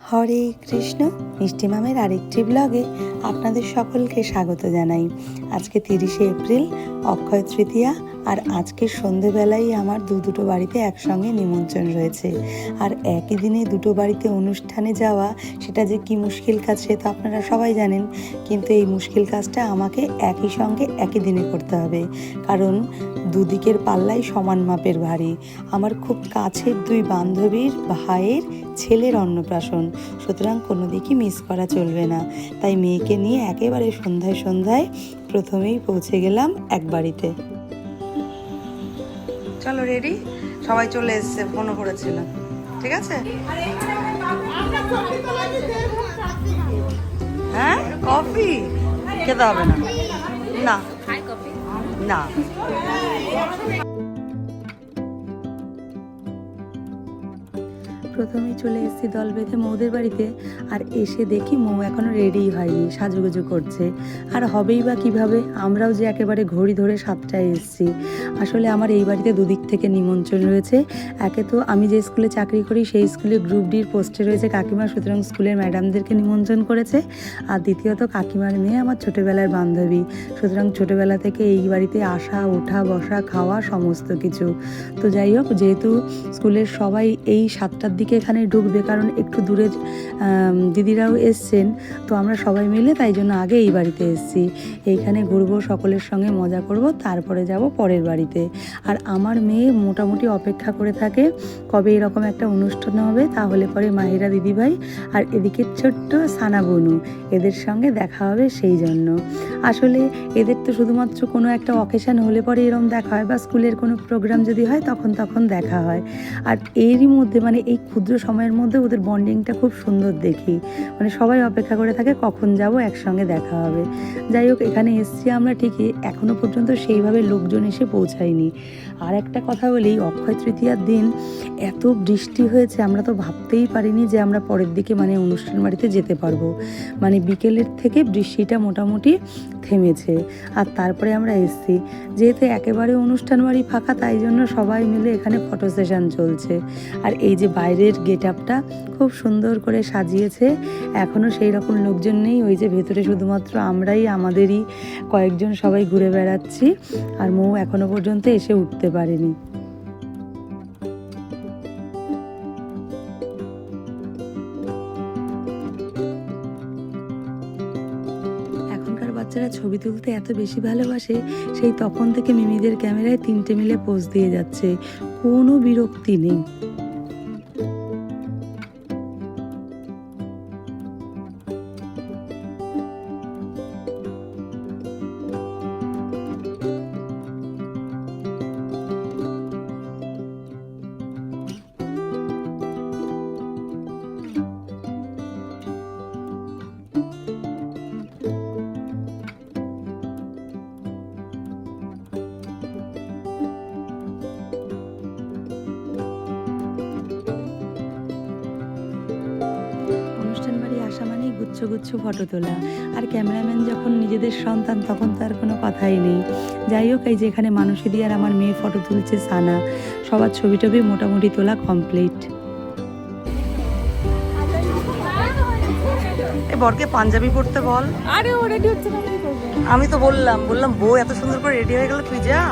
হরে কৃষ্ণ, মিষ্টি মামের আরেকটি ব্লগে আপনাদের সকলকে স্বাগত জানাই। আজকে তিরিশে এপ্রিল, অক্ষয় তৃতীয়া, আর আজকে সন্ধেবেলায় আমার দু দুটো বাড়িতে একসঙ্গে নিমন্ত্রণ রয়েছে। আর একই দিনে দুটো বাড়িতে অনুষ্ঠানে যাওয়া, সেটা যে কি মুশকিল কাজ সে তো আপনারা সবাই জানেন, কিন্তু এই মুশকিল কাজটা আমাকে একই সঙ্গে একই দিনে করতে হবে। কারণ দুদিকের পাল্লাই সমান মাপের ভারী। আমার খুব কাছের দুই বান্ধবীর ভাইয়ের ছেলের অন্নপ্রাশন। সুতরাং কোনো দিকই মিস করা চলবে না। তাই মেয়েকে নিয়ে একেবারে সন্ধ্যায় সন্ধ্যায় প্রথমেই পৌঁছে গেলাম এক বাড়িতে। চলো রেডি সবাই চলে এসছে, ফোনও করেছিলাম ঠিক আছে? হ্যাঁ? কফি খেতে হবে না। না। না। প্রথমেই চলে এসেছি দল বেঁধে মৌদের বাড়িতে, আর এসে দেখি মৌ এখনও রেডি হয়নি, সাজুগুজু করছে। আর হবেই বা কীভাবে, আমরাও যে একেবারে ঘড়ি ধরে সাতটায় এসেছি। আসলে আমার এই বাড়িতে দুদিক থেকে নিমন্ত্রণ রয়েছে। একে তো আমি যে স্কুলে চাকরি করি, সেই স্কুলে গ্রুপ ডির পোস্টে রয়েছে কাকিমা, সুতরাং স্কুলের ম্যাডামদেরকে নিমন্ত্রণ করেছে। আর দ্বিতীয়ত, কাকিমার মেয়ে আমার ছোটোবেলার বান্ধবী। সুতরাং ছোটোবেলা থেকে এই বাড়িতে আসা, ওঠা, বসা, খাওয়া, সমস্ত কিছু। তো যাই হোক, যেহেতু স্কুলের সবাই এই সাতটার দিকে এখানে ঢুকবে, কারণ একটু দূরের দিদিরাও এসছেন, তো আমরা সবাই মিলে তাই জন্য আগে এই বাড়িতে এসেছি। এইখানে ঘুরবো, সকলের সঙ্গে মজা করব, তারপরে যাব পরের বাড়িতে। আর আমার মেয়ে মোটামুটি অপেক্ষা করে থাকে, কবে এরকম একটা অনুষ্ঠান হবে, তাহলে পরে মাহিরা দিদিভাই আর এদিকে ছোট্ট সানা বনু, এদের সঙ্গে দেখা হবে সেই জন্য। আসলে এদের তো শুধুমাত্র কোনো একটা অকেশান হলে পরে এরকম দেখা হয় বা স্কুলের কোনো প্রোগ্রাম যদি হয়, তখন তখন দেখা হয়। আর এরই মধ্যে মানে এই ক্ষুদ্র সময়ের মধ্যে ওদের বন্ডিংটা খুব সুন্দর দেখি। মানে সবাই অপেক্ষা করে থাকে কখন যাব, একসঙ্গে দেখা হবে। যাই হোক, এখানে এসছি আমরা ঠিকই। এখনও পর্যন্ত সেইভাবে লোকজন এসে পৌঁছায়নি। আর একটা কথা বলি, অক্ষয় তৃতীয়ার দিন এত বৃষ্টি হয়েছে, আমরা তো ভাবতেই পারিনি যে আমরা পরের দিকে মানে অনুষ্ঠান বাড়িতে যেতে পারব। মানে বিকেলের থেকে বৃষ্টিটা মোটামুটি থেমেছে। আর তারপরে আমরা এসছি। যেহেতু একেবারে অনুষ্ঠান বাড়ি ফাঁকা, তাই জন্য সবাই মিলে এখানে ফটো সেশন চলছে। আর এই যে বাইরের গেট আপটা খুব সুন্দর করে সাজিয়েছে এখনও সেই রকম লোকজন নেই, ওই যে ভেতরে শুধুমাত্র আমরাই, আমাদেরই কয়েকজন সবাই ঘুরে বেড়াচ্ছি। আর মৌ এখনও পর্যন্ত এসে উঠতে পারেনি। এখনকার বাচ্চারা ছবি তুলতে এত বেশি ভালোবাসে, সেই তখন থেকে মিমিদের ক্যামেরায় তিনটে মিলে পোজ দিয়ে যাচ্ছে। কোনো বিরক্তি নেই। মানেই গুচ্ছ গুচ্ছ ফটো তোলা। আর ক্যামেরাম্যান যখন নিজেদের সন্তান তখন তার কোনো কথাই নেই। যাই হোক এই যে এখানে মানুষেরই আর আমার মেয়ে ফটো তুলছে সানা। সবার ছবি টবি মোটামুটি তোলা কমপ্লিট এ বরকে পাঞ্জাবি পরতে বল। আরে ও রেডি হচ্ছে না আমি তো বললাম বললাম বউ এত সুন্দর করে রেডি হয়ে গেল তুই যা।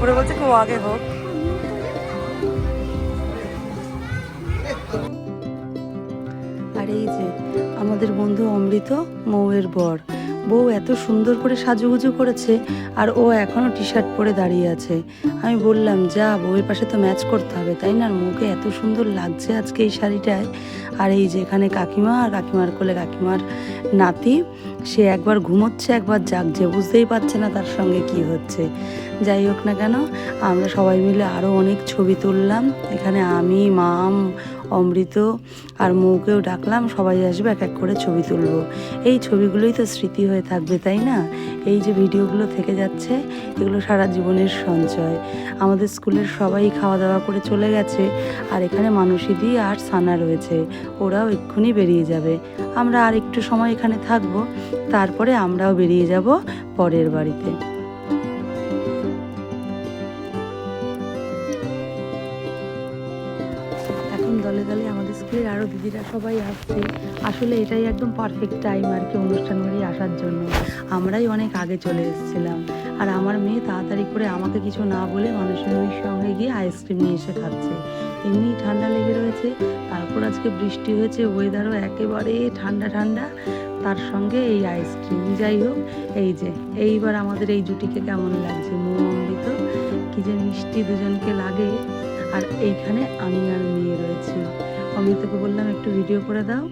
ওরে বলছে কেউ আগে হোক। আর এই যে আমাদের বন্ধু অমৃত মৌয়ের বর। বউ এত সুন্দর করে সাজুগুজু করেছে আর ও এখনও টি শার্ট পরে দাঁড়িয়ে আছে। আমি বললাম, যা, বউয়ের পাশে তো ম্যাচ করতে হবে, তাই না? আর মুখে এত সুন্দর লাগছে আজকে এই শাড়িটায়। আর এই যে এখানে কাকিমা, আর কাকিমার কোলে কাকিমার নাতি, সে একবার ঘুমোচ্ছে, একবার জাগছে, বুঝতেই পারছে না তার সঙ্গে কি হচ্ছে। যাই হোক না কেন, আমরা সবাই মিলে আরও অনেক ছবি তুললাম। এখানে আমি মাম অমৃত আর মৌকেও ডাকলাম, সবাই আসবে, এক এক করে ছবি তুলব। এই ছবিগুলোই তো স্মৃতি হয়ে থাকবে, তাই না? এই যে ভিডিওগুলো থেকে যাচ্ছে, এগুলো সারা জীবনের সঞ্চয়। আমাদের স্কুলের সবাই খাওয়া দাওয়া করে চলে গেছে, আর এখানে মানুষিদি আর সানা রয়েছে। ওরাও এক্ষুনি বেরিয়ে যাবে। আমরা আর একটু সময় এখানে থাকব, তারপরে আমরাও বেরিয়ে যাব পরের বাড়িতে। সবাই আসছে। আসলে এটাই একদম পারফেক্ট টাইম আর কি অনুষ্ঠান বাড়ি আসার জন্য। আমরাই অনেক আগে চলে এসেছিলাম। আর আমার মেয়ে তাড়াতাড়ি করে আমাকে কিছু না বলে মানুষের সঙ্গে গিয়ে আইসক্রিম নিয়ে এসে খাচ্ছে। এমনি ঠান্ডা লেগে রয়েছে। তারপর আজকে বৃষ্টি হয়েছে ওয়েদারও একেবারে ঠান্ডা ঠান্ডা। তার সঙ্গে এই আইসক্রিম যাই হোক, এই যে, এইবার আমাদের এই জুটিকে কেমন লাগছে? মৌ অমৃত কি যে মিষ্টি দুজনকে লাগে। আর এইখানে আমি আর মেয়ে রয়েছি। অমৃতকে বললাম একটু ভিডিও করে দাও।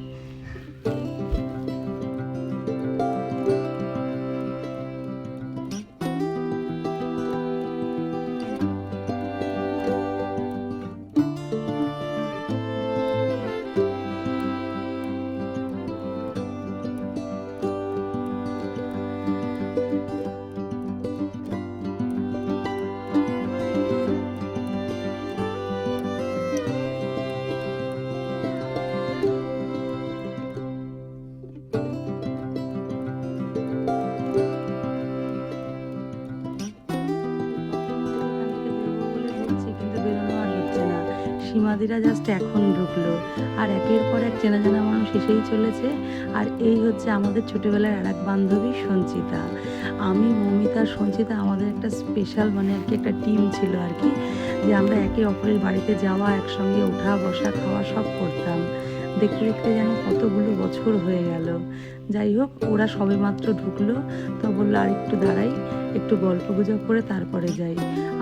সীমাদিরা জাস্ট এখন ঢুকলো। আর একের পর এক চেনা জানা মানুষ এসেই চলেছে। আর এই হচ্ছে আমাদের ছোটোবেলার আর এক বান্ধবী সঞ্চিতা। আমি, মমিতা, সঞ্চিতা আমাদের একটা স্পেশাল মানে আর কি একটা টিম ছিল আর কি, যে আমরা একে অপরের বাড়িতে যাওয়া, একসঙ্গে ওঠা, বসা, খাওয়া সব করতাম। দেখতে দেখতে যেন কতগুলো বছর হয়ে গেল। যাই হোক, ওরা সবে মাত্র ঢুকলো। তো বলল আর একটু দাঁড়াই। একটু গল্প গুজব করে তারপরে যাই।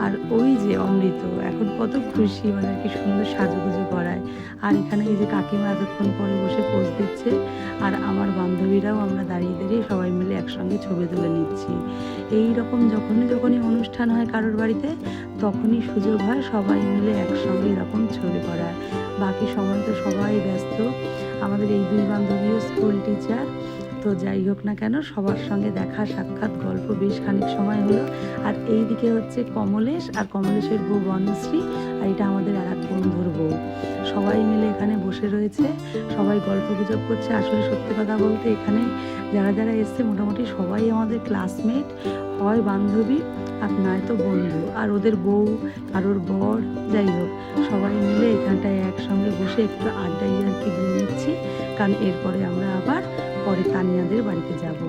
আর ওই যে অমৃত, এখন কত খুশি মানে কি সুন্দর সাজুগুজু করায়। আর এখানে এই যে কাকিমা এতক্ষণ পরে বসে পোজ দিচ্ছে, আর আমার বান্ধবীরাও আমরা দাঁড়িয়ে দাঁড়িয়ে সবাই মিলে একসঙ্গে ছবি তুলে নিচ্ছি। এই রকম যখনই যখনই অনুষ্ঠান হয় কারোর বাড়িতে, তখনই সুযোগ হয় সবাই মিলে একসঙ্গে এরকম ছবি করার বাকি সময় তো সবাই ব্যস্ত। আমাদের এই দুই বান্ধবীও স্কুল টিচার তো যাই হোক না কেন, সবার সঙ্গে দেখা, সাক্ষাৎ, গল্প বেশ খানিক সময় হলো। আর এই দিকে হচ্ছে কমলেশ আর কমলেশের বউ বনশ্রী আর এটা আমাদের আর এক বন্ধুর বউ। সবাই মিলে এখানে বসে রয়েছে, সবাই গল্প গুজব করছে। আসলে সত্যি কথা বলতে এখানে যারা যারা এসছে মোটামুটি সবাই আমাদের ক্লাসমেট হয় বান্ধবী আর নয়তো বন্ধু। আর ওদের বউ, কারোর বর, যাই হোক, সবাই মিলে এখানটায় একসঙ্গে বসে একটু আড্ডাই আর কি দিয়ে নিচ্ছি। কারণ এরপরে আমরা আবার পরে তানিয়াদের বাড়িতে যাব।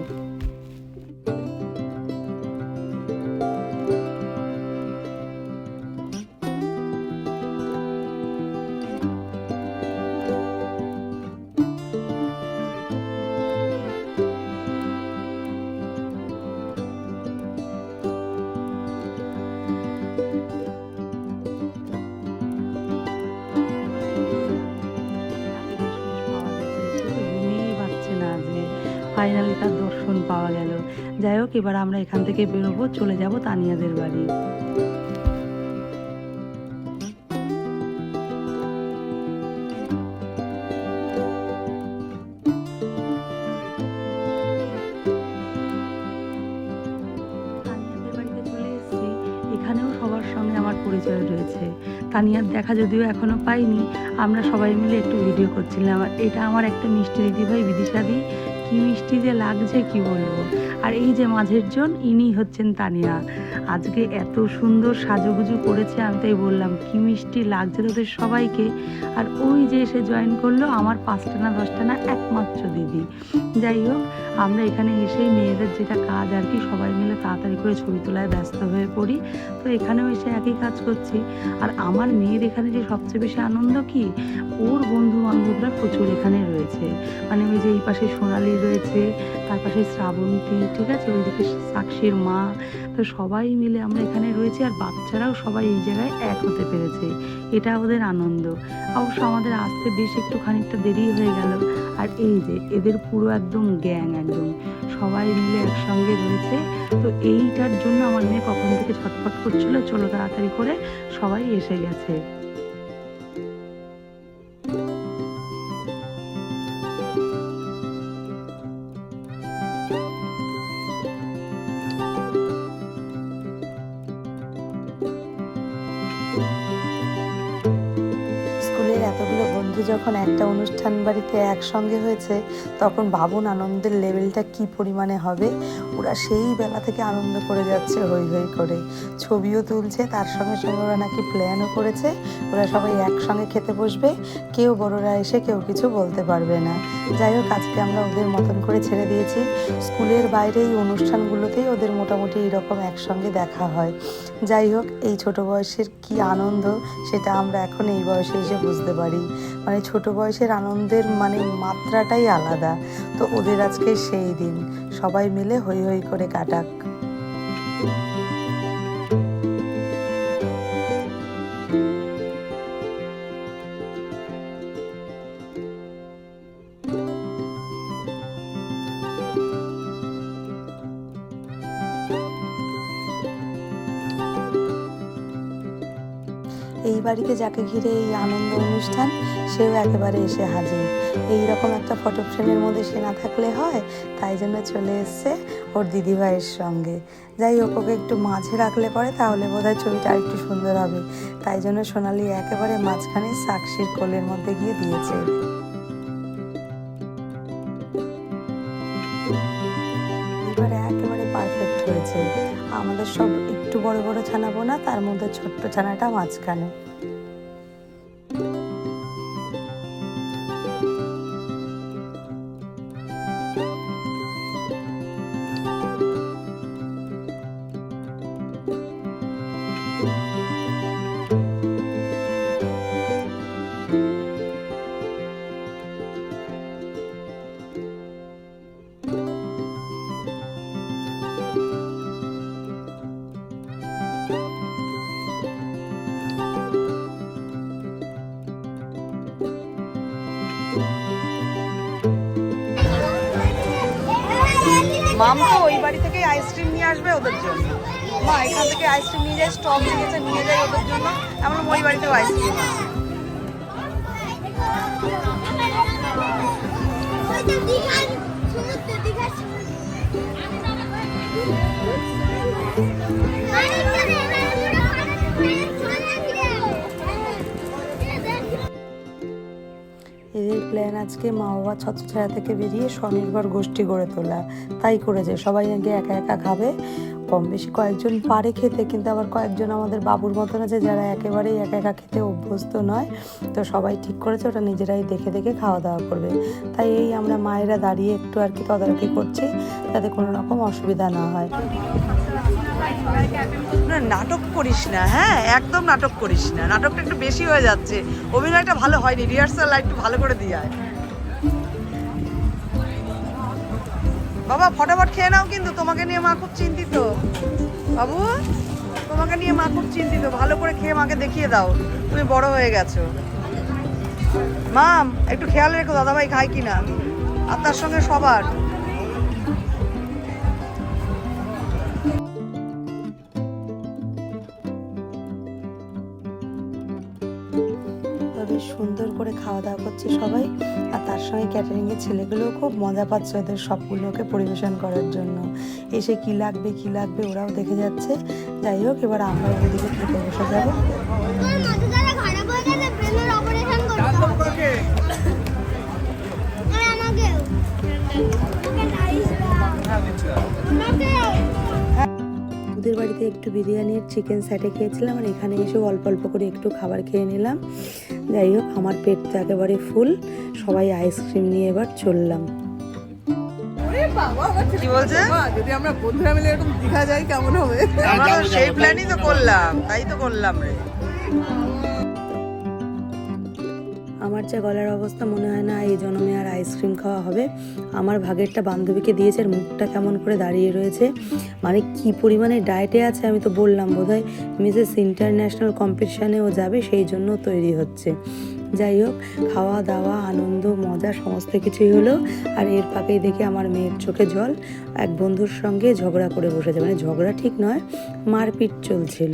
ফাইনালি তার দর্শন পাওয়া গেল। যাই হোক, এবার আমরা এখান থেকে বেরোবো, চলে যাব তানিয়াদের বাড়ি। তানিয়ার দেখা যদিও এখনও পাইনি, আমরা সবাই মিলে একটু ভিডিও করছিলাম। এটা আমার একটা মিষ্টি দিদিভাই বিদিশাদি মিষ্টি যে লাগছে কি বলব? আর এই যে মাঝের জন ইনি হচ্ছেন তানিয়া। আজকে এত সুন্দর সাজুগুজু করেছে, আমি তাই বললাম, কি মিষ্টি লাগছে তোদের সবাইকে। আর ওই যে এসে জয়েন করল আমার পাঁচটা না দশটা না একমাত্র দিদি। যাই হোক, আমরা এখানে এসেই মেয়েদের যেটা কাজ আর কি, সবাই মিলে তাড়াতাড়ি করে ছবি তোলায় ব্যস্ত হয়ে পড়ি। তো এখানেও এসে একই কাজ করছি। আর আমার মেয়ের এখানে যে সবচেয়ে বেশি আনন্দ কি, ওর বন্ধু বান্ধবরা প্রচুর এখানে রয়েছে। মানে ওই যে এই পাশে সোনালি রয়েছে, তার পাশে শ্রাবন্তী, ঠিক আছে? ওইদিকে সাক্ষীর মা তো সবাই মিলে আমরা এখানে রয়েছি আর বাচ্চারাও সবাই এই জায়গায় এক হতে পেরেছে। এটা ওদের আনন্দ। অবশ্য আমাদের আসতে বেশ একটু খানিকটা দেরি হয়ে গেল। আর এই যে, এদের পুরো একদম গ্যাং একদম। সবাই মিলে একসঙ্গে রয়েছে। তো এইটার জন্য আমার মেয়ে কখন থেকে ছটফট করছিল, চলো তাড়াতাড়ি করে সবাই এসে গেছে। এতগুলো বন্ধু যখন একটা অনুষ্ঠান বাড়িতে একসঙ্গে হয়েছে, তখন ভাবুন আনন্দের লেভেলটা কি পরিমাণে হবে। ওরা সেই বেলা থেকে আনন্দ করে যাচ্ছে হই হই করে। ছবিও তুলছে, তার সঙ্গে সঙ্গে ওরা নাকি প্ল্যানও করেছে। ওরা সবাই একসঙ্গে খেতে বসবে, কেউ বড়রা এসে কেউ কিছু বলতে পারবে না। যাই হোক, আজকে আমরা ওদের মতন করে ছেড়ে দিয়েছি। স্কুলের বাইরে এই অনুষ্ঠানগুলোতেই ওদের মোটামুটি এরকম একসঙ্গে দেখা হয়। যাই হোক, এই ছোট বয়সের কি আনন্দ, সেটা আমরা এখন এই বয়সে এসে বুঝতে পারি মানে ছোট বয়সের আনন্দের মানে মাত্রাটাই আলাদা। তো ওদের আজকে সেই দিন। সবাই মিলে হই হই করে কাটাক। বাড়িতে যাকে ঘিরে এই আনন্দ অনুষ্ঠান, সেও একেবারে এসে হাজির। এই রকম একটা ফটো ফ্রেমের মধ্যে সে না থাকলে হয়, তাই জন্য চলে এসছে ওর দিদিভাইয়ের সঙ্গে। যাই হোক, ওকে একটু মাঝে রাখলে পরে তাহলে বোধহয় ছবিটা আরেকটু সুন্দর হবে। তাই জন্য সোনালি একেবারে মাঝখানে সাক্ষীর কোলের মধ্যে গিয়ে দিয়েছে। এবারে একেবারে পারফেক্ট হয়েছে। আমাদের সব একটু বড় বড় ছানা বোনা তার মধ্যে ছোট্ট ছানাটা মাঝখানে। মাম ওই বাড়ি থেকে আইসক্রিম নিয়ে আসবে ওদের জন্য। মা এখান থেকে আইসক্রিম নিয়ে যায় স্টক নিয়েছে নিয়ে যায় ওদের জন্য। এমন ওই বাড়িতেও আইসক্রিম আছে এদের প্ল্যান আজকে মা বাবা ছত্রছায়া থেকে বেরিয়ে স্বনির্ভর গোষ্ঠী গড়ে তোলা। তাই করেছে। সবাই নাকি একা একা খাবে। কম বেশি কয়েকজন পারে খেতে, কিন্তু আবার কয়েকজন আমাদের বাবুর মতন আছে যারা একেবারেই একা একা খেতে অভ্যস্ত নয়। তো সবাই ঠিক করেছে, ওটা নিজেরাই দেখে দেখে খাওয়া দাওয়া করবে। তাই এই আমরা মায়েরা দাঁড়িয়ে একটু আর কি তদারকি করছি, যাতে কোনো রকম অসুবিধা না হয়। না, নাটক করিস না হ্যাঁ একদম নাটক করিস না। নাটকটা একটু বেশি হয়ে যাচ্ছে। অভিনয়টা ভালো হয়নি রিহার্সাল একটু ভালো করে দিয়ে বাবা, ফটাফট খেয়ে নাও কিন্তু, তোমাকে নিয়ে মা খুব চিন্তিত। বাবু, তোমাকে নিয়ে মা খুব চিন্তিত। ভালো করে খেয়ে মাকে দেখিয়ে দাও, তুমি বড় হয়ে গেছো। মাম একটু খেয়াল রেখো, দাদাভাই খায় কিনা। তার সঙ্গে সবার। করছে সবাই, আর তার সঙ্গে ক্যাটারিংয়ের ছেলেগুলোও খুব মজা পাচ্ছে ওদের সবগুলোকে পরিবেশন করার জন্য। এসে কি লাগবে কি লাগবে ওরাও দেখে যাচ্ছে। যাই হোক, এবার আমরা ওদিকে খেতে বসে যাব। হয়ে ওদের বাড়িতে একটু বিরিয়ানির চিকেন স্যাটে খেয়েছিলাম আর এখানে এসে অল্প অল্প করে একটু খাবার খেয়ে নিলাম। যাই হোক আমার পেট তো একেবারে ফুল। সবাই আইসক্রিম নিয়ে এবার চললাম। কি বলছে? যদি আমরা বন্ধুরা মিলে এরকম দীঘা যাই কেমন হবে? সেই প্ল্যানই তো করলাম তাই তো করলাম রে। আমার যা গলার অবস্থা মনে হয় না, এই জন্মে আর আইসক্রিম খাওয়া হবে। আমার ভাগেরটা বান্ধবীকে দিয়েছে, আর মুখটা কেমন করে দাঁড়িয়ে রয়েছে। মানে কি পরিমাণে ডায়েটে আছে আমি তো বললাম, বোধহয় মিসেস ইন্টারন্যাশনাল কম্পিটিশানেও যাবে, সেই জন্য তৈরি হচ্ছে। যাই হোক, খাওয়া দাওয়া, আনন্দ, মজা, সমস্ত কিছুই হলো। আর এর ফাঁকেই দেখে আমার মেয়ের চোখে জল। এক বন্ধুর সঙ্গে ঝগড়া করে বসেছে। মানে ঝগড়া ঠিক নয়, মারপিট চলছিল।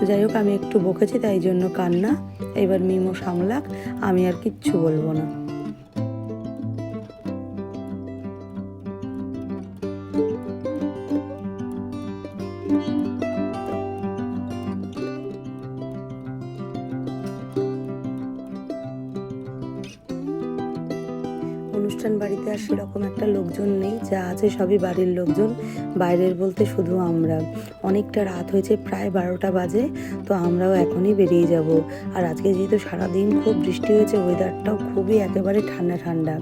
তো যাই হোক, আমি একটু বকেছি, তাই জন্য কান্না। এবার মিমো সামলাক, আমি আর কিচ্ছু বলব না। সেরকম একটা লোকজন নেই, যা আছে সবই বাড়ির লোকজন। বাইরের বলতে শুধু আমরা। অনেকটা রাত হয়েছে, প্রায় বারোটা বাজে, তো আমরাও এখনই বেরিয়ে যাব। আর আজকে যেহেতু সারাদিন খুব বৃষ্টি হয়েছে ওয়েদারটাও খুবই একেবারে ঠান্ডা ঠান্ডা।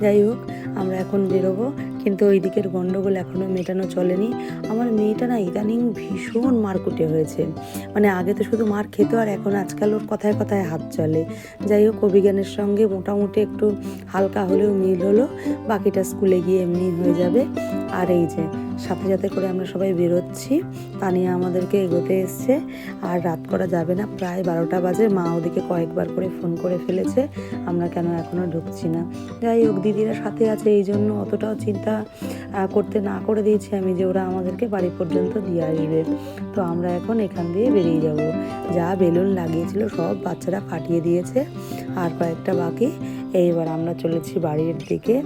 যাই হোক, আমরা এখন বেরোবো। কিন্তু ওই দিকের গণ্ডগোল এখনও মেটানো চলেনি। আমার মেয়েটা না ইদানিং ভীষণ মারকুটে হয়েছে। মানে আগে তো শুধু মার খেতো, আর এখন আজকাল ওর কথায় কথায় হাত চলে। যাই হোক, অভিজ্ঞানের সঙ্গে মোটামুটি একটু হালকা হলেও মিল হলো। বাকিটা স্কুলে গিয়ে এমনি হয়ে যাবে। আর এই যে সাথে সাথে করে আমরা সবাই বেরোচ্ছি। তানিয়া আমাদেরকে এগোতে এসছে। আর রাত করা যাবে না, প্রায় বারোটা বাজে। মা ওদিকে কয়েকবার করে ফোন করে ফেলেছে, আমরা কেন এখনও ঢুকছি না। যাই হোক, দিদিরা সাথে আছে, এই জন্য অতটাও চিন্তা করতে না করে দিয়েছি আমি যে ওরা আমাদেরকে বাড়ি পর্যন্ত দিয়ে আসবে। তো আমরা এখন এখান দিয়ে বেরিয়ে যাব। যা বেলুন লাগিয়েছিল, সব বাচ্চারা ফাটিয়ে দিয়েছে। আর কয়েকটা বাকি। এইবার আমরা চলেছি বাড়ির দিকে।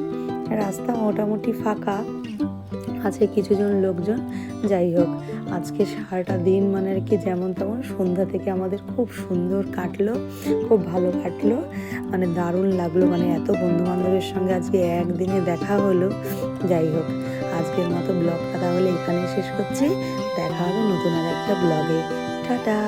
রাস্তা মোটামুটি ফাঁকা। আছে কিছুজন লোকজন। যাই হোক, আজকে সারাটা দিন মানে আর কি যেমন তেমন সন্ধ্যা থেকে আমাদের খুব সুন্দর কাটলো, খুব ভালো কাটলো। মানে দারুণ লাগল মানে এত বন্ধু বান্ধবের সঙ্গে আজকে একদিনে দেখা হলো। যাই হোক, আজকের মতো ব্লগটা তাহলে এখানে শেষ করছি। দেখা হবে নতুন আর একটা ব্লগে। টাটা!